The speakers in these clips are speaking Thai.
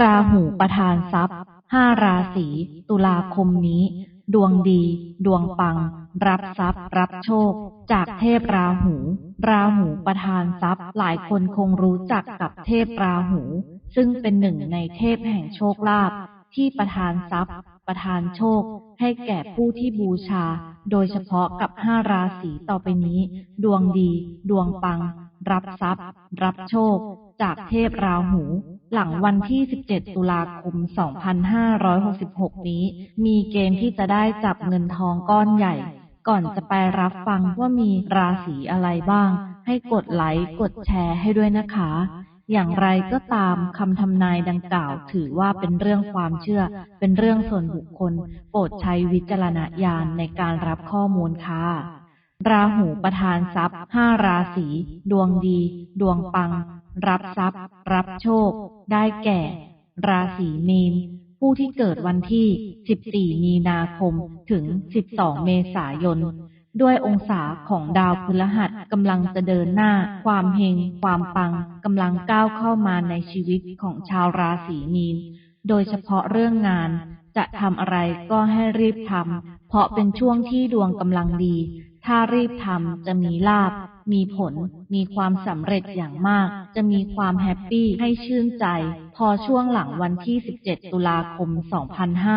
ราหูประทานทรัพย์ ห้าราศีตุลาคมนี้ ดวงดี ดวงปัง รับทรัพย์ รับโชค จากเทพราหู ราหูประทานทรัพย์ หลายคนคงรู้จักกับเทพราหู ซึ่งเป็นหนึ่งในเทพแห่งโชคลาภที่ประทานทรัพย์ ประทานโชค ให้แก่ผู้ที่บูชา โดยเฉพาะกับห้าราศีต่อไปนี้ ดวงดี ดวงปัง รับทรัพย์ รับโชค จากเทพราหู หลังวันที่ 17 ตุลาคม 2566 นี้ มีเกณฑ์ที่จะได้จับเงินทองก้อนใหญ่ ก่อนจะไปรับฟังว่ามีราศีอะไรบ้าง ให้กดไลค์ กดแชร์ให้ด้วยนะคะ อย่างไรก็ตามคำทำนายดังกล่าวถือว่าเป็นเรื่องความเชื่อ เป็นเรื่องส่วนบุคคล โปรดใช้วิจารณญาณในการรับข้อมูลค่ะราหูประทานทรัพย์ห้าราศี ดวงดี ดวงปัง รับทรัพย์ รับโชค ได้แก่ ราศีมีนผู้ที่เกิดวันที่ 14 มีนาคม ถึง 12 เมษายน ด้วยองศาของดาวพฤหัสกำลังจะเดินหน้า ความเฮง ความปังกำลังก้าวเข้ามาในชีวิตของชาวราศีมีน โดยเฉพาะเรื่องงาน จะทำอะไรก็ให้รีบทำ เพราะเป็นช่วงที่ดวงกำลังดี ถ้ารีบทำจะมีลาบ มีผล มีความสำเร็จอย่างมาก จะมีความแฮปปี้ให้ชื่นใจ พอช่วงหลังวันที่ 17 ตุลาคม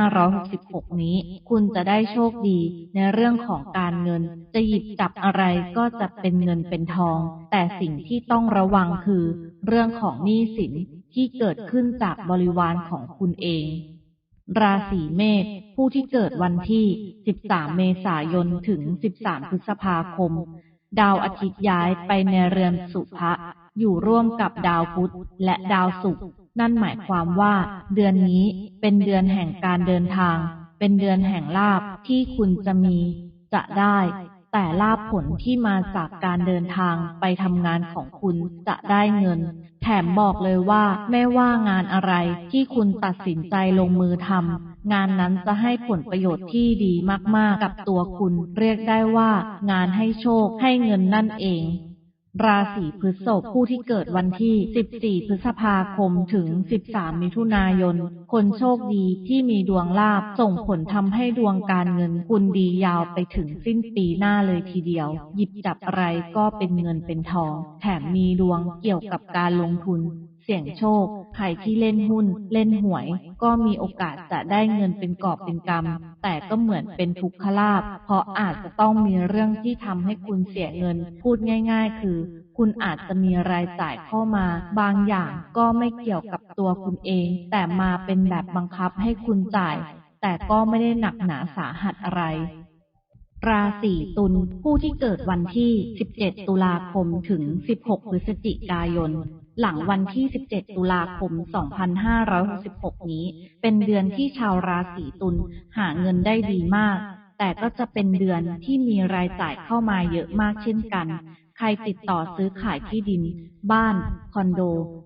2566 นี้ คุณจะได้โชคดีในเรื่องของการเงิน จะหยิบจับอะไรก็จะเป็นเงินเป็นทอง แต่สิ่งที่ต้องระวังคือ เรื่องของหนี้สินที่เกิดขึ้นจากบริวารของคุณเองราศีเมษผู้ที่เกิดวันที่ 13 เมษายน ถึง 13 พฤษภาคม ดาวอาทิตย์ย้ายไปในเรือนสุภะอยู่ร่วมกับดาวพุธและดาวศุกร์นั่นหมายความว่า เดือนนี้เป็นเดือนแห่งการเดินทาง เป็นเดือนแห่งลาภที่คุณจะมี จะได้ แต่ลาภผลที่มาจากการเดินทางไปทำงานของคุณจะได้เงิน แถมบอกเลยว่า ไม่ว่างานอะไรที่คุณตัดสินใจลงมือทำ งานนั้นจะให้ผลประโยชน์ที่ดีมากๆ กับตัวคุณ เรียกได้ว่า งานให้โชคให้เงินนั่นเอง ราศีพฤษภผู้ที่เกิดวันที่ 14 พฤษภาคมถึง 13 มิถุนายน คนโชคดีที่มีดวงลาภส่งผลทำให้ดวงการเงินคุณดียาวไปถึงสิ้นปีหน้าเลยทีเดียว หยิบจับอะไรก็เป็นเงินเป็นทอง แถมมีดวงเกี่ยวกับการลงทุน สี่ยงโชค ใครที่เล่นหุ้น เล่นหวย ก็มีโอกาสจะได้เงินเป็นกอบเป็นกำ แต่ก็เหมือนเป็นทุกขลาภเพราะอาจจะต้องมีเรื่องที่ทำให้คุณเสียเงิน พูดง่าย ๆ คือ คุณอาจจะมีรายจ่ายเข้ามา บางอย่างก็ไม่เกี่ยวกับตัวคุณเอง แต่มาเป็นแบบบังคับให้คุณจ่าย แต่ก็ไม่ได้หนักหนาสาหัสอะไรราศีตุลผู้ที่เกิดวันที่ 17 ตุลาคมถึง 16 พฤศจิกายน หลังวันที่ 17 ตุลาคม 2566 นี้ เป็นเดือนที่ชาวราศีตุลหาเงินได้ดีมาก แต่ก็จะเป็นเดือนที่มีรายจ่ายเข้ามาเยอะมากเช่นกัน ใครติดต่อซื้อขายที่ดิน บ้าน คอนโด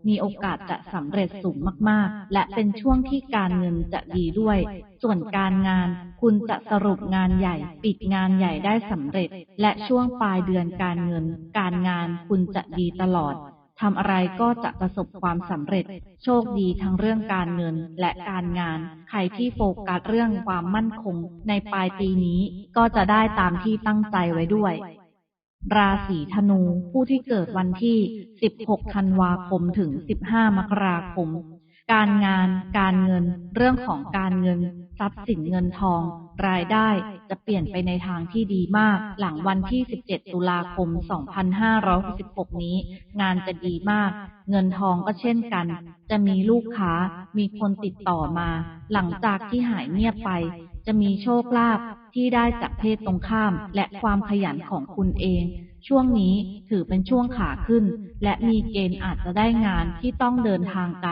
มีโอกาสจะสำเร็จสูงมากๆ และเป็นช่วงที่การเงินจะดีด้วย ส่วนการงาน คุณจะสรุปงานใหญ่ ปิดงานใหญ่ได้สำเร็จ และช่วงปลายเดือนการเงิน การงานคุณจะดีตลอด ทำอะไรก็จะประสบความสำเร็จ โชคดีทั้งเรื่องการเงินและการงาน ใครที่โฟกัสเรื่องความมั่นคง ในปลายปีนี้ก็จะได้ตามที่ตั้งใจไว้ด้วย ราศีธนู ผู้ที่เกิดวันที่ 16 ธันวาคมถึง 15 มกราคม การงาน การเงิน เรื่องของการเงิน ทรัพย์สินเงินทอง รายได้จะเปลี่ยนไปในทางที่ดีมาก หลังวันที่ 17 ตุลาคม 2566 นี้ งานจะดีมาก เงินทองก็เช่นกัน จะมีลูกค้า มีคนติดต่อมา หลังจากที่หายเงียบไป จะมีโชคลาภที่ได้จากเพศตรงข้าม และความขยันของคุณเอง ช่วงนี้ถือเป็นช่วงขาขึ้น และมีเกณฑ์อาจจะได้งานที่ต้องเดินทางไกล